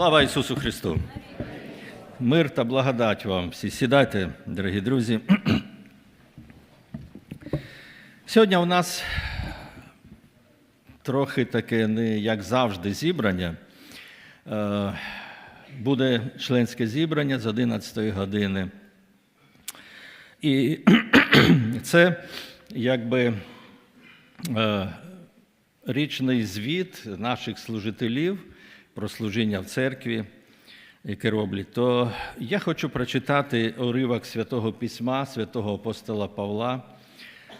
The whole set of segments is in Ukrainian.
Слава Ісусу Христу! Мир та благодать вам всі. Сідайте, дорогі друзі. Сьогодні у нас трохи таке не як завжди зібрання. Е, Буде членське зібрання з 11 години. І це якби е, річний звіт наших служителів про служіння в церкві, яке роблять. То я хочу прочитати уривок святого письма, святого апостола Павла,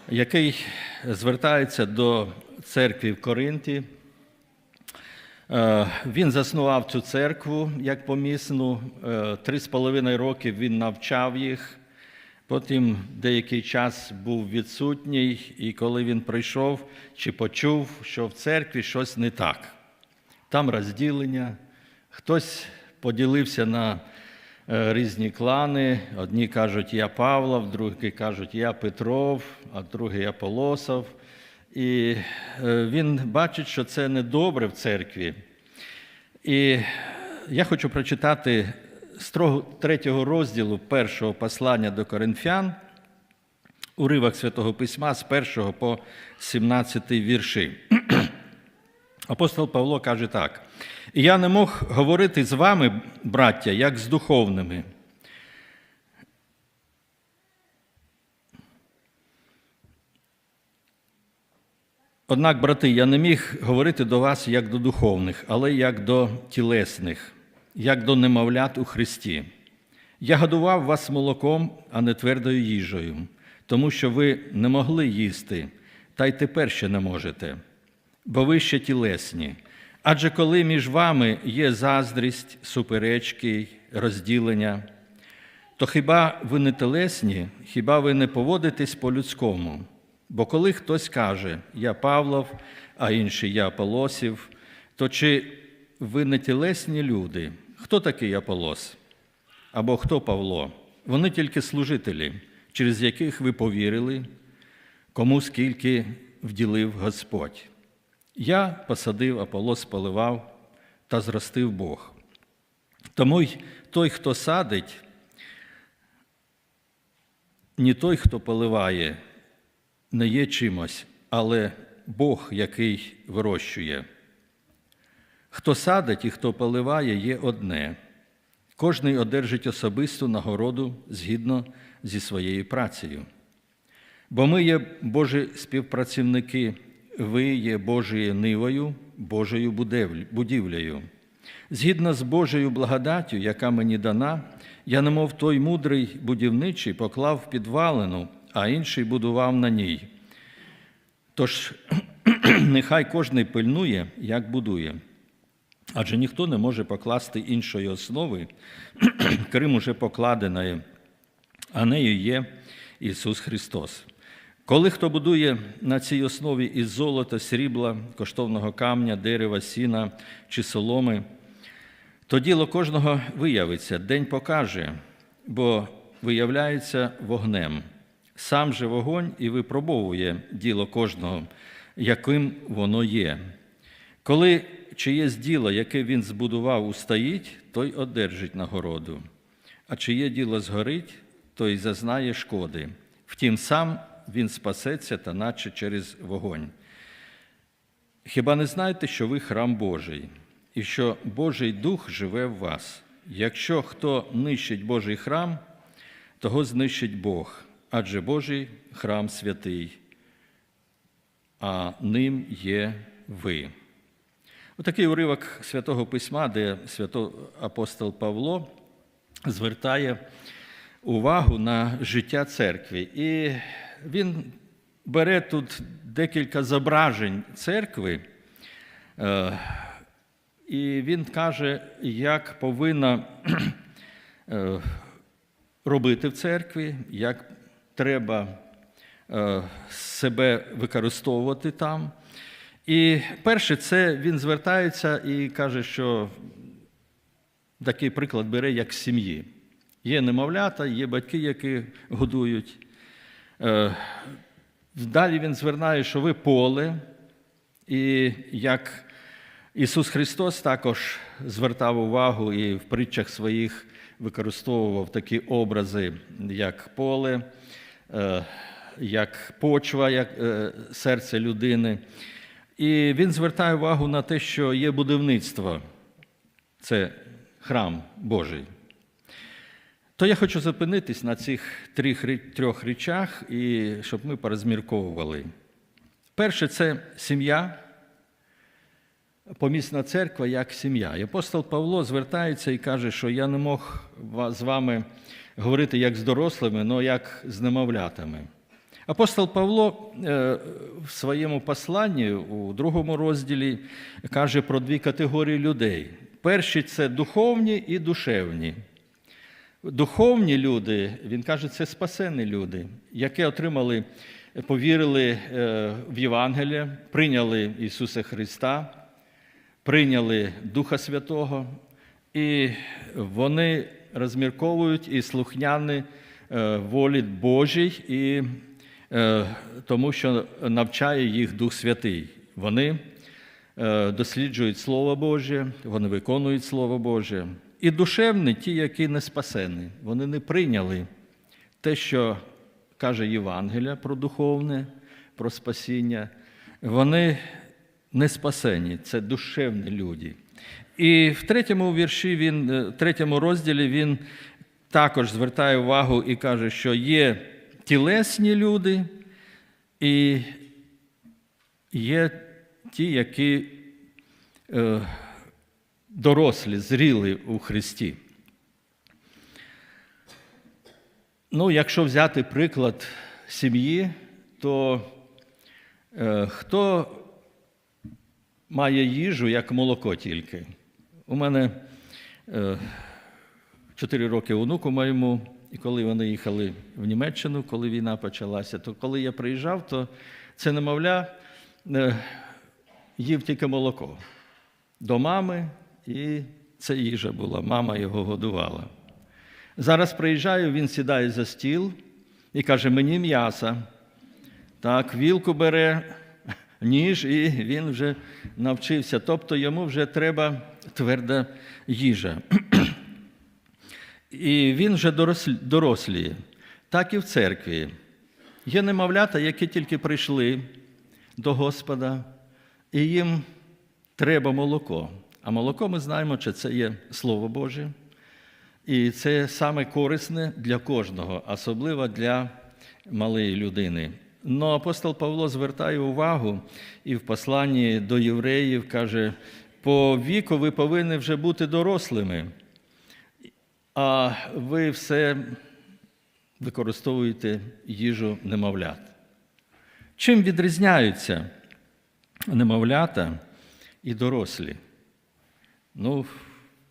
який звертається до церкви в Коринті. Е, Він заснував цю церкву як помісну. Е, Три з половиною роки він навчав їх. Потім деякий час був відсутній, і коли він прийшов чи почув, що в церкві щось не так. Там розділення, хтось поділився на е, різні клани. Одні кажуть, я Павлов, другі кажуть, я Петров, а другий я Полосов. І е, він бачить, що це недобре в церкві. І я хочу прочитати з третього розділу першого послання до Коринфян, уривок Святого Письма з 1 по 17 вірші. Апостол Павло каже так: я не мог говорити з вами, браття, як з духовними. Однак, брати, я не міг говорити до вас як до духовних, але як до тілесних, як до немовлят у Христі. Я годував вас молоком, а не твердою їжею, тому що ви не могли їсти, та й тепер ще не можете, бо ви ще тілесні. Адже коли між вами є заздрість, суперечки, розділення, то хіба ви не телесні, хіба ви не поводитесь по-людському? Бо коли хтось каже, я Павлов, а інший я Аполосів, то чи ви не тілесні люди? Хто такий Аполос? Або хто Павло? Вони тільки служителі, через яких ви повірили, кому скільки вділив Господь. Я посадив, Аполос поливав та зростив Бог. Тому й той, хто садить, не той, хто поливає, не є чимось, але Бог, який вирощує. Хто садить і хто поливає, є одне. Кожний одержить особисту нагороду згідно зі своєю працею. Бо ми є Божі співпрацівники, ви є Божою нивою, Божою будівлею. Згідно з Божою благодаттю, яка мені дана, я, немов той мудрий будівничий, поклав підвалину, а інший будував на ній. Тож нехай кожний пильнує, як будує. Адже ніхто не може покласти іншої основи, крім уже покладеної, а нею є Ісус Христос. Коли хто будує на цій основі із золота, срібла, коштовного камня, дерева, сіна чи соломи, то діло кожного виявиться, день покаже, бо виявляється вогнем. Сам же вогонь і випробовує діло кожного, яким воно є. Коли чиєсь діло, яке він збудував, устоїть, той одержить нагороду, а чиє діло згорить, той зазнає шкоди. Втім, сам він спасеться та наче через вогонь. Хіба не знаєте, що ви храм Божий, і що Божий Дух живе в вас? Якщо хто нищить Божий храм, того знищить Бог, адже Божий храм святий, а ним є ви. Отакий уривок святого письма, де свято апостол Павло звертає увагу на життя церкви. І він бере тут декілька зображень церкви, е, і він каже, як повинна е, робити в церкві, як треба е, себе використовувати там. І перше, це він звертається і каже, що такий приклад бере як сім'ї. Є немовлята, є батьки, які годують. Е, Далі він звернає, що ви поле, і як Ісус Христос також звертав увагу і в притчах своїх використовував такі образи, як поле, е, як почва, як е, серце людини. І він звертає увагу на те, що є будівництво це храм Божий. То я хочу зупинитись на цих трьох, речах, і щоб ми порозмірковували. Перше це сім'я, помісна церква як сім'я. І апостол Павло звертається і каже, що я не мог з вами говорити як з дорослими, але як з немовлятами. Апостол Павло е, в своєму посланні у другому розділі каже про дві категорії людей. Перші це духовні і душевні. Духовні люди, він каже, це спасені люди, які отримали, повірили е, в Євангеліє, прийняли Ісуса Христа, прийняли Духа Святого, і вони розмірковують і слухняні е, волі Божій, і е, тому що навчає їх Дух Святий. Вони досліджують Слово Боже, вони виконують Слово Боже. І душевні ті, які не спасені, вони не прийняли те, що каже Євангелія про духовне, про спасіння. Вони не спасені, це душевні люди. І в третьому вірші, він, в третьому розділі він також звертає увагу і каже, що є тілесні люди, і є ті, які. Е, дорослі, зріли у Христі. Ну, якщо взяти приклад сім'ї, то е, хто має їжу як молоко тільки? У мене е, 4 роки онуку моєму, і коли вони їхали в Німеччину, коли війна почалася, то коли я приїжджав, то це немовля е, їв тільки молоко до мами, і це їжа була, мама його годувала. Зараз приїжджаю, він сідає за стіл і каже: мені м'яса. Так, вілку бере ніж, і він вже навчився. Тобто йому вже треба тверда їжа. І він вже доросліє. Так і в церкві. Є немовлята, які тільки прийшли до Господа, і їм треба молоко. А молоко ми знаємо, що це є Слово Боже. І це саме корисне для кожного, особливо для малої людини. Но апостол Павло звертає увагу і в посланні до євреїв каже: по віку ви повинні вже бути дорослими, а ви все використовуєте їжу немовлят. Чим відрізняються немовлята і дорослі? Ну,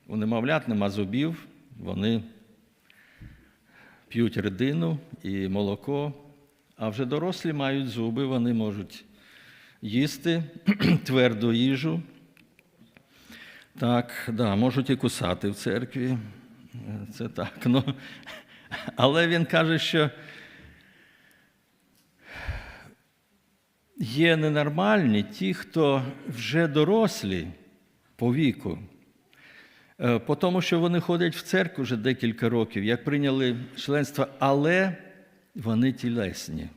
у немовлят нема зубів, вони п'ють рідину і молоко, а вже дорослі мають зуби, вони можуть їсти тверду їжу. Так, да, можуть і кусати в церкві. Це так. Ну, Але він каже, що є ненормальні ті, хто вже дорослі по віку. Е, по тому, що вони ходять в церкву вже декілька років, як прийняли членство, але вони тілесні.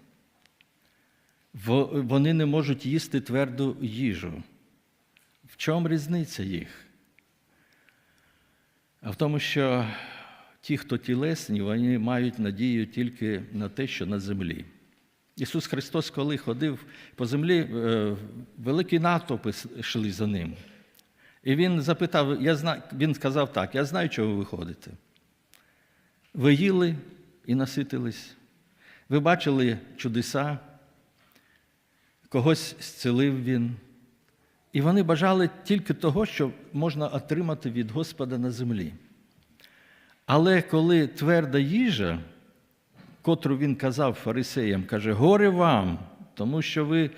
Вони не можуть їсти тверду їжу. В чому різниця їх? А в тому, що ті, хто тілесні, вони мають надію тільки на те, що на землі. Ісус Христос, коли ходив по землі, е, великі натовпи йшли за ним. І він запитав, я знаю, він сказав так: я знаю, чого ви ходите. Ви їли і наситились, ви бачили чудеса, когось зцілив він. І вони бажали тільки того, що можна отримати від Господа на землі. Але коли тверда їжа, котру він казав фарисеям, каже, горе вам, тому що ви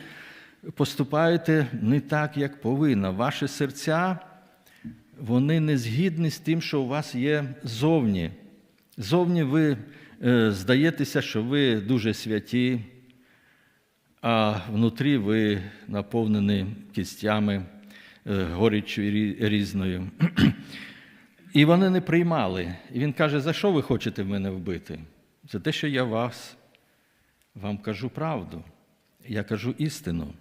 поступаєте не так, як повинно. Ваші серця, вони не згідні з тим, що у вас є зовні. Зовні ви е, здаєтеся, що ви дуже святі, а внутрі ви наповнені кістями е, горіччю різною. І вони не приймали. І він каже: за що ви хочете мене вбити? За те, що я вас вам кажу правду, я кажу істину.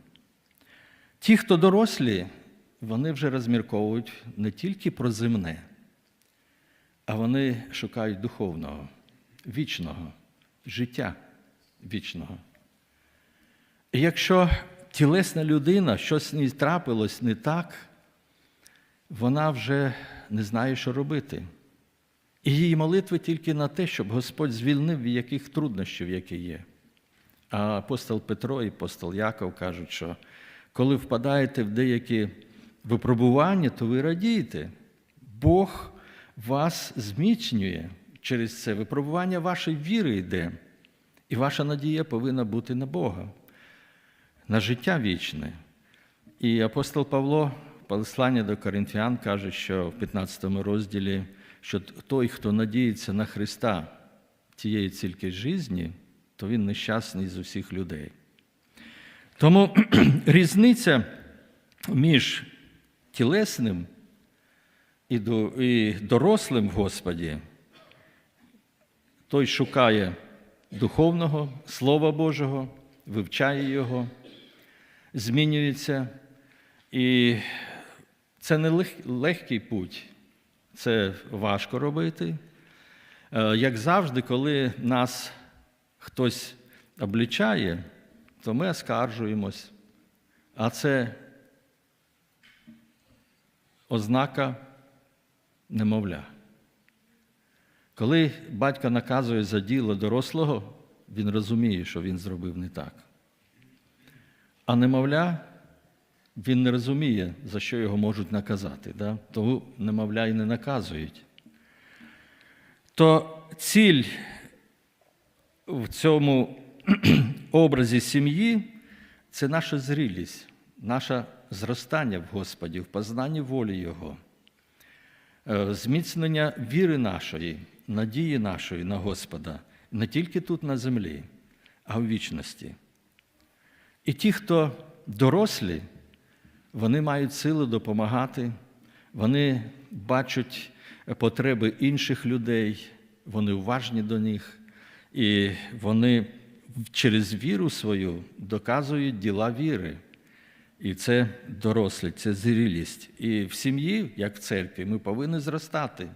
Ті, хто дорослі, вони вже розмірковують не тільки про земне, а вони шукають духовного, вічного, життя вічного. І якщо тілесна людина, щось ній трапилось не так, вона вже не знає, що робити. І її молитви тільки на те, щоб Господь звільнив від яких труднощів, які є. А апостол Петро і апостол Яков кажуть, що коли впадаєте в деякі випробування, то ви радієте. Бог вас зміцнює через це. Випробування вашої віри йде. І ваша надія повинна бути на Бога, на життя вічне. І апостол Павло в посланні до Коринфян каже, що в 15 розділі, що той, хто надіється на Христа тієї тільки житті, то він нещасний з усіх людей. Тому різниця між тілесним і дорослим в Господі, той шукає духовного Слова Божого, вивчає його, змінюється. І це не легкий путь, це важко робити. Е, Як завжди, коли нас хтось облічає, то ми оскаржуємось. А це ознака немовля. Коли батько наказує за діло дорослого, він розуміє, що він зробив не так. А немовля, він не розуміє, за що його можуть наказати. Да? Тому немовля і не наказують. То ціль в цьому образі сім'ї це наша зрілість, наше зростання в Господі, в познанні волі Його, е, зміцнення віри нашої, надії нашої на Господа, не тільки тут на землі, а в вічності. І ті, хто дорослі, вони мають силу допомагати, вони бачать потреби інших людей, вони уважні до них, і вони через віру свою доказують діла віри. І це дорослі, це зрілість. І в сім'ї, як в церкві, ми повинні зростати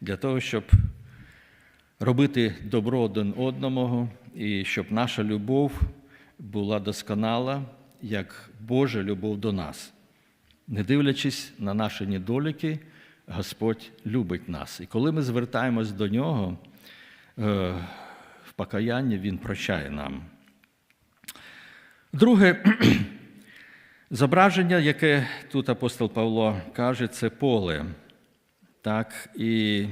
для того, щоб робити добро один одному, і щоб наша любов була досконала, як Божа любов до нас. Не дивлячись на наші недоліки, Господь любить нас. І коли ми звертаємось до Нього в покаянні, Він прощає нам. Друге, зображення, яке тут апостол Павло каже, це поле. Так, і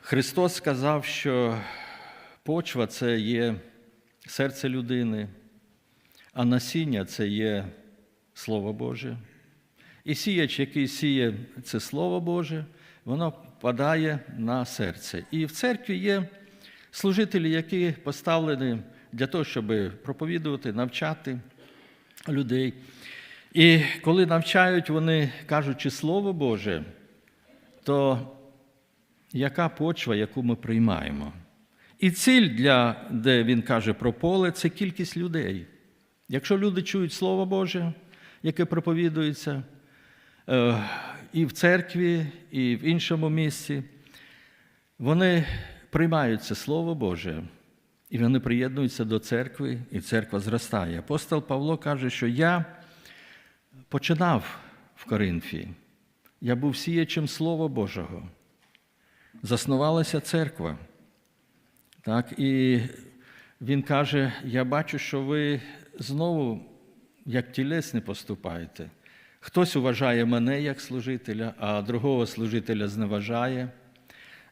Христос сказав, що почва це є серце людини, а насіння це є Слово Боже. І сіяч, який сіє це Слово Боже, воно падає на серце. І в церкві є служителі, які поставлені для того, щоб проповідувати, навчати людей. І коли навчають, вони кажучи Слово Боже, то яка почва, яку ми приймаємо? І ціль, для, де він каже про поле, це кількість людей. Якщо люди чують Слово Боже, яке проповідується е, і в церкві, і в іншому місці, вони приймають це Слово Боже, і вони приєднуються до церкви, і церква зростає. Апостол Павло каже, що я починав в Коринфі, я був сіячем Слова Божого. Заснувалася церква. Так, і він каже: я бачу, що ви знову як тілесні поступаєте. Хтось вважає мене як служителя, а другого служителя зневажає.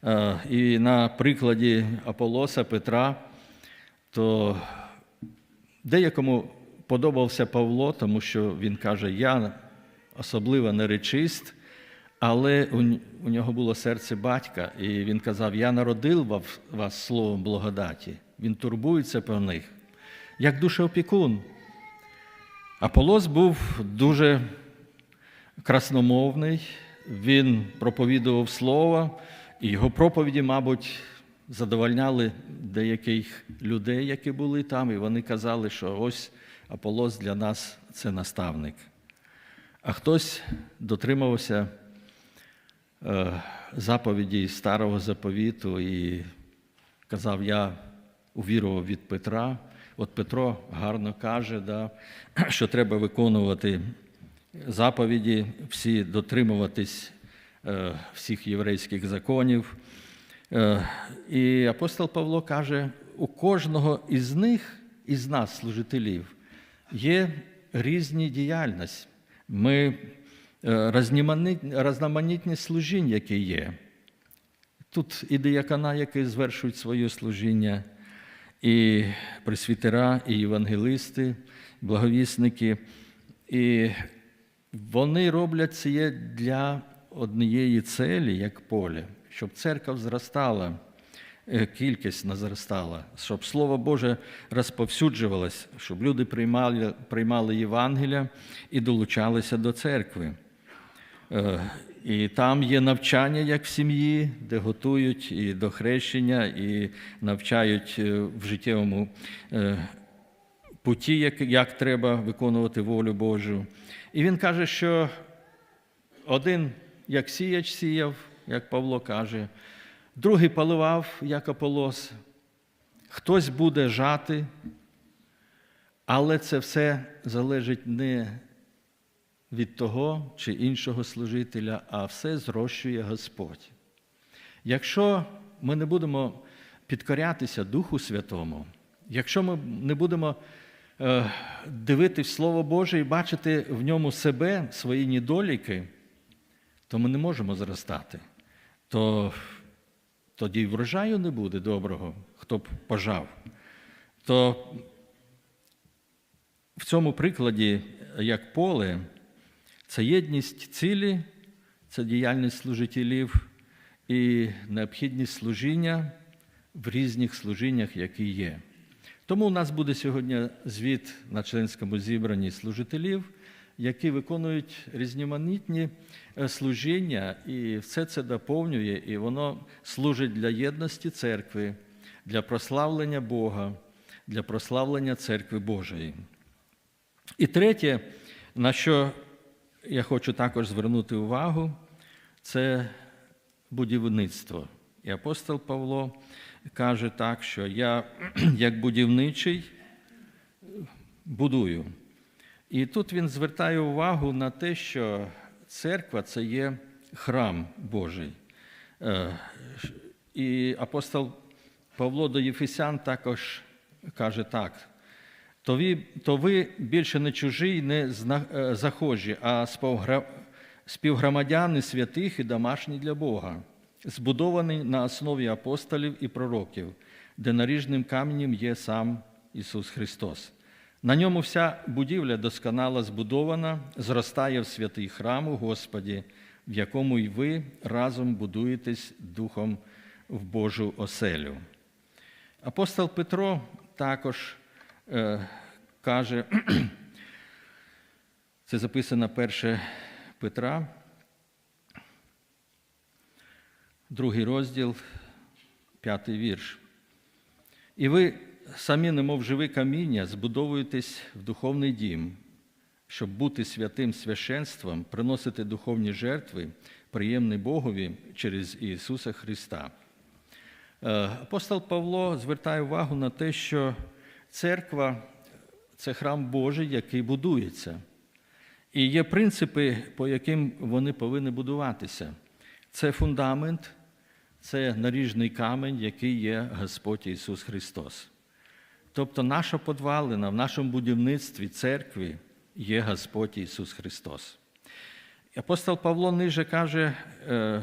Е, І на прикладі Аполоса Петра, то деякому подобався Павло, тому що він каже, я особливо неречист, але у нього було серце батька, і він казав: Я народив вас словом благодаті. Він турбується про них, як душеопікун. Аполос був дуже красномовний, він проповідував слово, і його проповіді, мабуть, задовольняли деяких людей, які були там, і вони казали, що ось Аполос для нас це наставник. А хтось дотримувався е, заповіді старого заповіту і казав, я увірував від Петра. От Петро гарно каже, да, що треба виконувати заповіді, всі дотримуватись е, всіх єврейських законів. Е, і апостол Павло каже, у кожного із них, із нас, служителів, є різні діяльності. Ми е, розноманітні служінь, які є. Тут і диякона, які звершують своє служіння, і пресвітера, і євангелисти, благовісники. І вони роблять це для однієї цілі, як поле, щоб церква зростала, е, кількість не зростала, щоб Слово Боже розповсюджувалось, щоб люди приймали, приймали Євангелія і долучалися до церкви. Е, І там є навчання, як в сім'ї, де готують і до хрещення, і навчають е, в життєвому путі, як, як треба виконувати волю Божу. І він каже, що один, як сіяч сіяв, як Павло каже, другий поливав, як Аполос, хтось буде жати, але це все залежить не від того чи іншого служителя, а все зрощує Господь. Якщо ми не будемо підкорятися Духу Святому, якщо ми не будемо дивитись Слово Боже і бачити в ньому себе, свої недоліки, то ми не можемо зростати. То тоді й врожаю не буде доброго, хто б пожав. То в цьому прикладі, як поле, це єдність цілі, це діяльність служителів і необхідність служіння в різних служіннях, які є. Тому у нас буде сьогодні звіт на членському зібранні служителів, які виконують різноманітні е, служіння, і все це доповнює, і воно служить для єдності церкви, для прославлення Бога, для прославлення церкви Божої. І третє, на що я хочу також звернути увагу, це будівництво. І апостол Павло каже так, що я, як будівничий, будую. І тут він звертає увагу на те, що церква це є храм Божий. Е, І апостол Павло до Єфесян також каже так. То ви, то ви більше не чужі, не е, захожі, а співгромадяни святих і домашні для Бога, збудовані на основі апостолів і пророків, де наріжним каменем є сам Ісус Христос. На ньому вся будівля досконало збудована, зростає в святий храм у Господі, в якому й ви разом будуєтесь Духом в Божу оселю. Апостол Петро також е, каже, це записано 1 Петра, другий розділ, п'ятий вірш. І ви самі, немов живі каміння, збудовуєтесь в духовний дім, щоб бути святим священством, приносити духовні жертви, приємні Богові через Ісуса Христа. Е, Апостол Павло звертає увагу на те, що церква це храм Божий, який будується. І є принципи, по яким вони повинні будуватися. Це фундамент, це наріжний камень, який є Господь Ісус Христос. Тобто наша подвалина в нашому будівництві церкви є Господь Ісус Христос. Апостол Павло ниже каже, е,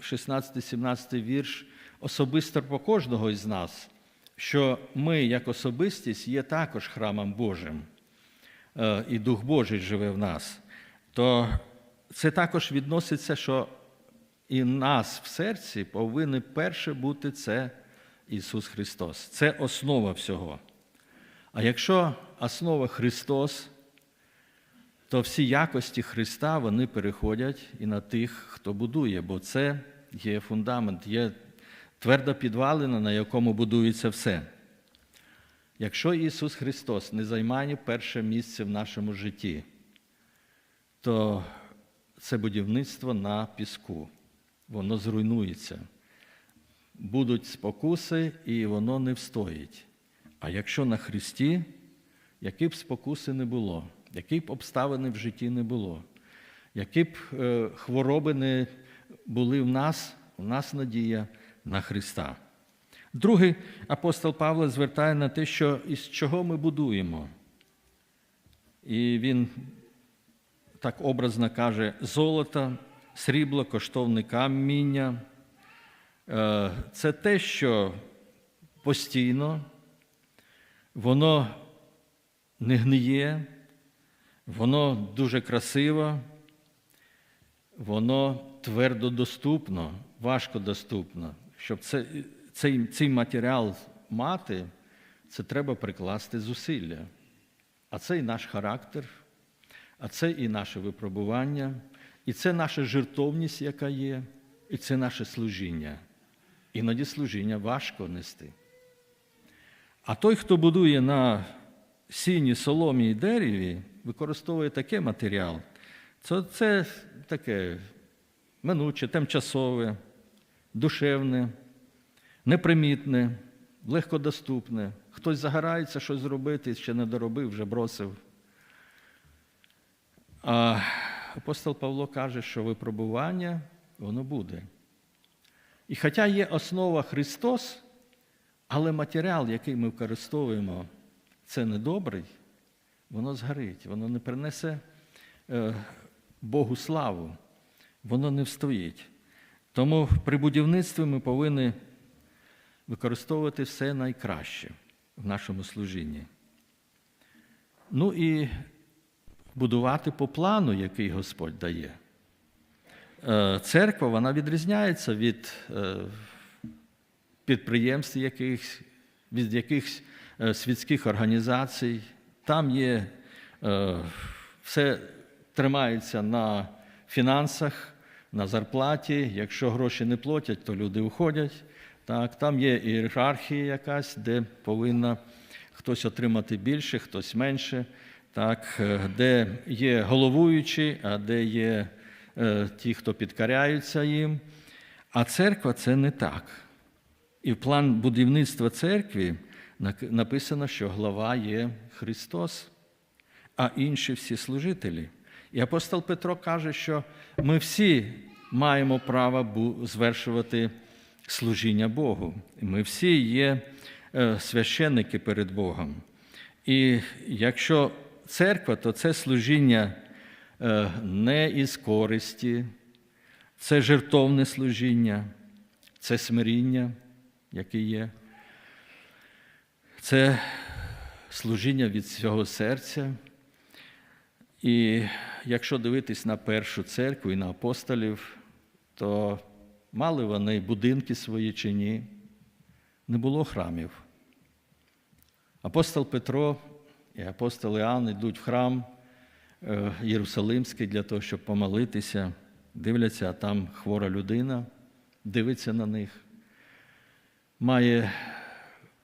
16-17 вірш, особисто про кожного із нас, що ми, як особистість, є також храмом Божим, е, і Дух Божий живе в нас. То це також відноситься, що і нас в серці повинен перше бути це Ісус Христос. Це основа всього. А якщо основа Христос, то всі якості Христа вони переходять і на тих, хто будує, бо це є фундамент, є тверда підвалина, на якому будується все. Якщо Ісус Христос не займає перше місце в нашому житті, то це будівництво на піску, воно зруйнується. Будуть спокуси, і воно не встоїть. А якщо на Христі, які б спокуси не було, які б обставини в житті не було, які б е, хвороби не були в нас, у нас надія на Христа. Другий апостол Павло звертає на те, що із чого ми будуємо. І він так образно каже: золото, срібло, коштовне каміння. Е, Це те, що постійно, воно не гниє, воно дуже красиво, воно твердо доступно, важко доступно. Щоб це, цей, цей матеріал мати, це треба прикласти зусилля. А це і наш характер, а це і наше випробування, і це наша жертовність, яка є, і це наше служіння. Іноді служіння важко нести. А той, хто будує на сіні, соломі і дереві, використовує такий матеріал, це, це таке минуче, тимчасове, душевне, непримітне, легкодоступне. Хтось загорається щось зробити, ще не доробив, вже бросив. А апостол Павло каже, що випробування воно буде. І хоча є основа Христос, але матеріал, який ми використовуємо, це недобрий, воно згорить, воно не принесе е, Богу славу, воно не встоїть. Тому при будівництві ми повинні використовувати все найкраще в нашому служінні. Ну і будувати по плану, який Господь дає. Е, Церква вона відрізняється від е, підприємств, від якихось е, світських організацій. Там є все тримається на фінансах, на зарплаті. Якщо гроші не платять, то люди уходять. Так, Там є ієрархія якась, де повинна хтось отримати більше, хтось менше, так, де є головуючі, а де є е, ті, хто підкоряються їм. А церква це не так. І в план будівництва церкви написано, що глава є Христос, а інші всі служителі. І апостол Петро каже, що ми всі маємо право звершувати служіння Богу. Ми всі є е, священники перед Богом. І якщо церква, то це служіння е, не із користі, це жертовне служіння, це смиріння, яке є. Це служіння від всього серця. І якщо дивитись на першу церкву і на апостолів, то мали вони будинки свої чи ні, не було храмів. Апостол Петро і апостол Іоанн йдуть в храм е, Єрусалимський для того, щоб помолитися, дивляться, а там хвора людина, дивиться на них, має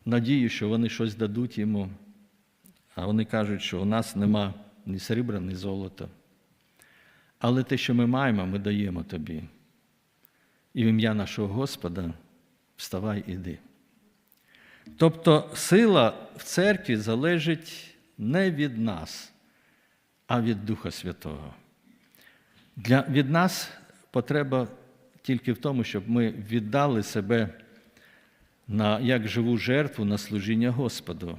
надію, що вони щось дадуть йому, а вони кажуть, що у нас нема ні срібра, ні золота. Але те, що ми маємо, ми даємо тобі. І в ім'я нашого Господа вставай іди. Тобто сила в церкві залежить не від нас, а від Духа Святого. Для, Від нас потреба тільки в тому, щоб ми віддали себе на як живу жертву на служіння Господу,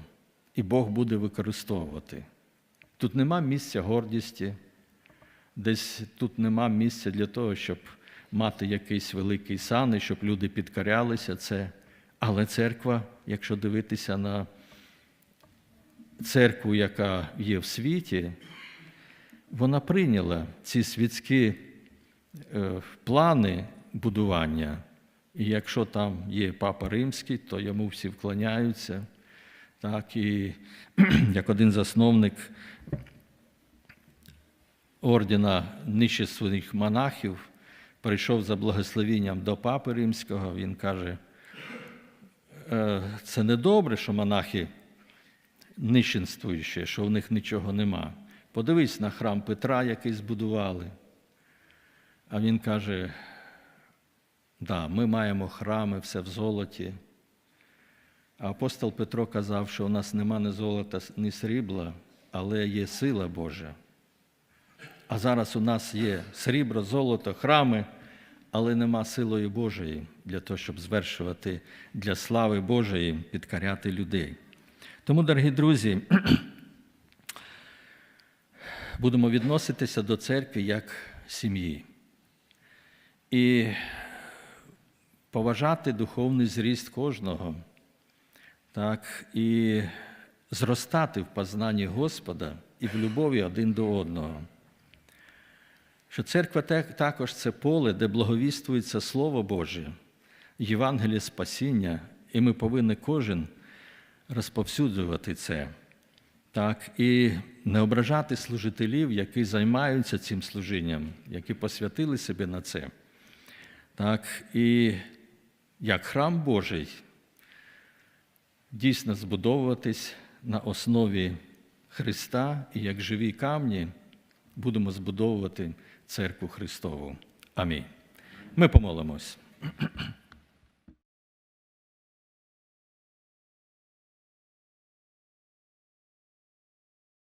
і Бог буде використовувати. Тут нема місця гордісті, десь тут нема місця для того, щоб мати якийсь великий сан, і щоб люди підкорялися це. Але церква, якщо дивитися на церкву, яка є в світі, вона прийняла ці світські е, плани будування. І якщо там є папа римський, то йому всі вклоняються. Так, І як один засновник ордена нищенських монахів, прийшов за благословінням до папи римського. Він каже, «Е, це не добре, що монахи нищенствуючі, що в них нічого нема. Подивись на храм Петра, який збудували. А він каже: да, ми маємо храми, все в золоті. А апостол Петро казав, що у нас нема ні золота, ні срібла, але є сила Божа. А зараз у нас є срібло, золото, храми, але нема силою Божої для того, щоб звершувати для слави Божої, підкоряти людей. Тому, дорогі друзі, будемо відноситися до церкви як сім'ї і поважати духовний зріст кожного, так, і зростати в познанні Господа і в любові один до одного. Що церква також це поле, де благовіствується Слово Боже, Євангеліє спасіння, і ми повинні кожен розповсюджувати це. Так, і не ображати служителів, які займаються цим служінням, які посвятили себе на це. Так, і як храм Божий дійсно збудовуватись на основі Христа і як живі камні будемо збудовувати церкву Христову. Амінь. Ми помолимось.